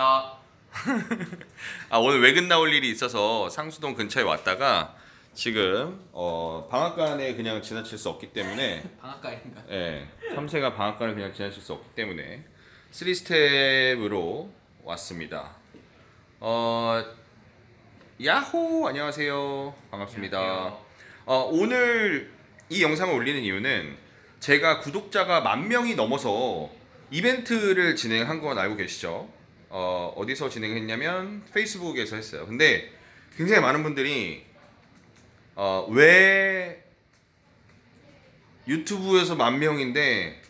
반갑습니다. 아 오늘 외근 나올 일이 있어서 상수동 근처에 왔다가 지금 어, 방앗간에 그냥 지나칠 수 없기 때문에 방앗간인가? 예, 3세가 방앗간을 그냥 지나칠 수 없기 때문에 3스텝으로 왔습니다. 어, 야호 안녕하세요 반갑습니다. 안녕하세요. 어, 오늘 이 영상을 올리는 이유는 제가 구독자가 만 명이 넘어서 이벤트를 진행한 건 알고 계시죠? 어, 어디서 진행했냐면 페이스북에서 했어요. 근데 굉장히 많은 분들이 어, 왜 유튜브에서 만 명인데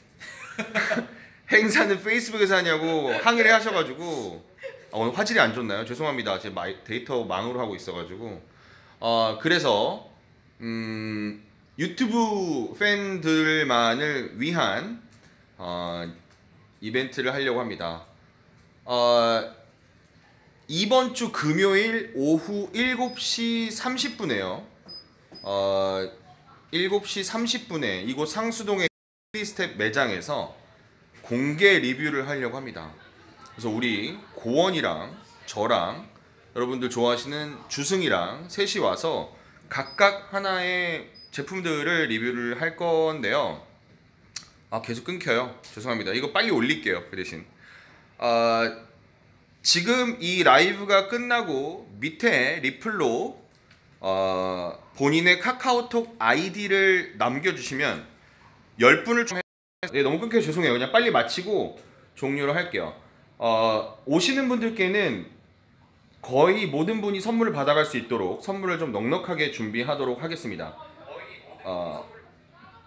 행사는 페이스북에서 하냐고 항의를 하셔가지고 아, 오늘 화질이 안 좋나요? 죄송합니다. 제 마이, 데이터 망으로 하고 있어가지고 어, 그래서 음, 유튜브 팬들만을 위한 어, 이벤트를 하려고 합니다. 어, 이번 주 금요일 오후 7시 30분에요. 어, 7시 30분에 이곳 상수동의 스텝 매장에서 공개 리뷰를 하려고 합니다. 그래서 우리 고원이랑 저랑 여러분들 좋아하시는 주승이랑 셋이 와서 각각 하나의 제품들을 리뷰를 할 건데요. 아 계속 끊겨요. 죄송합니다. 이거 빨리 올릴게요. 그 대신 아, 지금 이 라이브가 끝나고 밑에 리플로 어, 본인의 카카오톡 아이디를 남겨주시면 10분을 좀 해... 네, 너무 끊겨 죄송해요. 그냥 빨리 마치고 종료를 할게요. 어, 오시는 분들께는 거의 모든 분이 선물을 받아갈 수 있도록 선물을 좀 넉넉하게 준비하도록 하겠습니다. 어,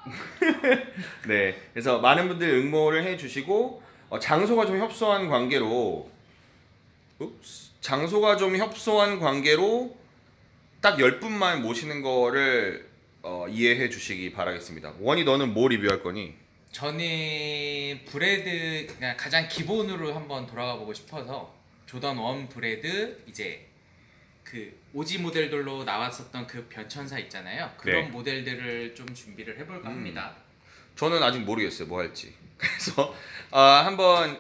네, 그래서 많은 분들 응모를 해주시고 어, 장소가 좀 협소한 관계로 장소가 좀 협소한 관계로 딱 10분만 모시는 거를 어, 이해해 주시기 바라겠습니다. 원이 너는 뭐 리뷰할 거니? 저는 브레드 그냥 가장 기본으로 한번 돌아가 보고 싶어서 조던 원 브레드 이제 그 오지 모델들로 나왔었던 그 변천사 있잖아요. 그런 네. 모델들을 좀 준비를 해볼까 음. 합니다. 저는 아직 모르겠어요 뭐 할지 그래서 아, 한번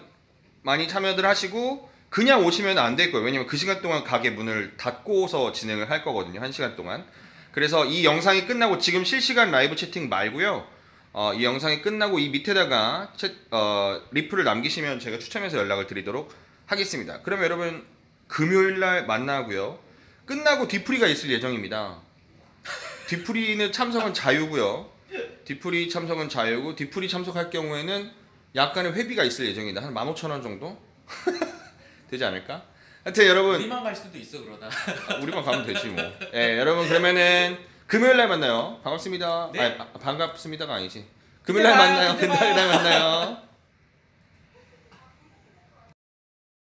많이 참여들 하시고 그냥 오시면 안 될 거예요. 왜냐면 그 시간 동안 가게 문을 닫고서 진행을 할 거거든요. 한 시간 동안. 그래서 이 영상이 끝나고 지금 실시간 라이브 채팅 말고요. 어, 이 영상이 끝나고 이 밑에다가 채, 어, 리플을 남기시면 제가 추첨해서 연락을 드리도록 하겠습니다. 그러면 여러분 금요일 날 만나고요. 끝나고 뒤풀이가 있을 예정입니다. 뒤풀이는 참석은 자유고요 뒤풀이 참석은 자유고 뒤풀이 참석할 경우에는 약간의 회비가 있을 예정이다. 한 15,000원 정도? 되지 않을까? 하여튼 여러분 우리만 갈 수도 있어 그러다. 아, 우리만 가면 되지 뭐. 예, 여러분 그러면은 금요일 날 만나요. 반갑습니다. 네. 아니, 바- 반갑습니다가 아니지. 금요일 날 만나요. 금요일 날 만나요.